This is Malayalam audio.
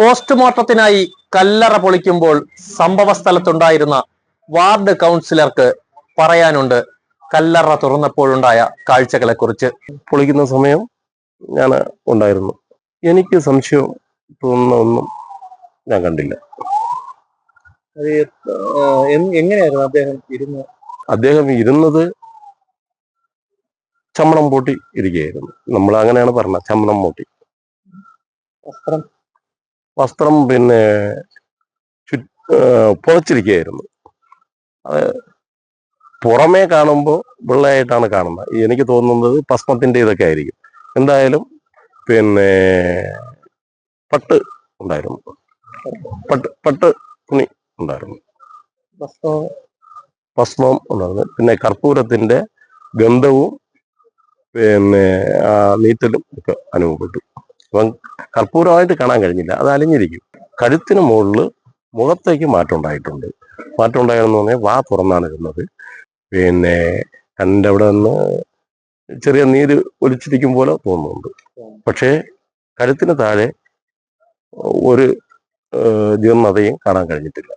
പോസ്റ്റ്മോർട്ടത്തിനായി കല്ലറ പൊളിക്കുമ്പോൾ സംഭവ സ്ഥലത്തുണ്ടായിരുന്ന വാർഡ് കൗൺസിലർക്ക് പറയാനുണ്ട് കല്ലറ തുറന്നപ്പോഴുണ്ടായ കാഴ്ചകളെ കുറിച്ച് പൊളിക്കുന്ന സമയം ഞാൻ ഉണ്ടായിരുന്നു. എനിക്ക് സംശയം തോന്നുന്ന ഒന്നും ഞാൻ കണ്ടില്ല. എങ്ങനെയായിരുന്നു അദ്ദേഹം ഇരുന്ന്? അദ്ദേഹം ഇരുന്നത് ചമ്മണം പൂട്ടി ഇരിക്കുകയായിരുന്നു. നമ്മൾ അങ്ങനെയാണ് പറഞ്ഞത് ചമ്മണം പൂട്ടി. വസ്ത്രം വസ്ത്രം പിന്നെ പുതച്ചിരിക്കുകയായിരുന്നു അത് പുറമേ കാണുമ്പോൾ വെള്ളയായിട്ടാണ് കാണുന്നത്. എനിക്ക് തോന്നുന്നത് ഭസ്മത്തിന്റെ ഇതൊക്കെ ആയിരിക്കും. എന്തായാലും പിന്നെ പട്ട് ഉണ്ടായിരുന്നു. പട്ട് പട്ട് തുണി ഉണ്ടായിരുന്നു. ഭസ്മം ഉണ്ടായിരുന്നു. പിന്നെ കർപ്പൂരത്തിന്റെ ഗന്ധവും പിന്നെ നീറ്റലും ഒക്കെ അനുഭവപ്പെട്ടു. അപ്പം കർപ്പൂരമായിട്ട് കാണാൻ കഴിഞ്ഞില്ല. അത് അലിഞ്ഞിരിക്കും. കഴുത്തിന് മുകളിൽ മുഖത്തേക്ക് മാറ്റം ഉണ്ടായിട്ടുണ്ട് മാറ്റം പറഞ്ഞാൽ വാ തുറന്നാണ് ഇരുന്നത് പിന്നെ കണ്ണിന്റെ അവിടെ നിന്ന് ചെറിയ നീര് ഒലിച്ചിരിക്കും പോലെ തോന്നുന്നുണ്ട്. പക്ഷേ കഴുത്തിന് താഴെ ഒരു ജീർണതയും കാണാൻ കഴിഞ്ഞിട്ടില്ല.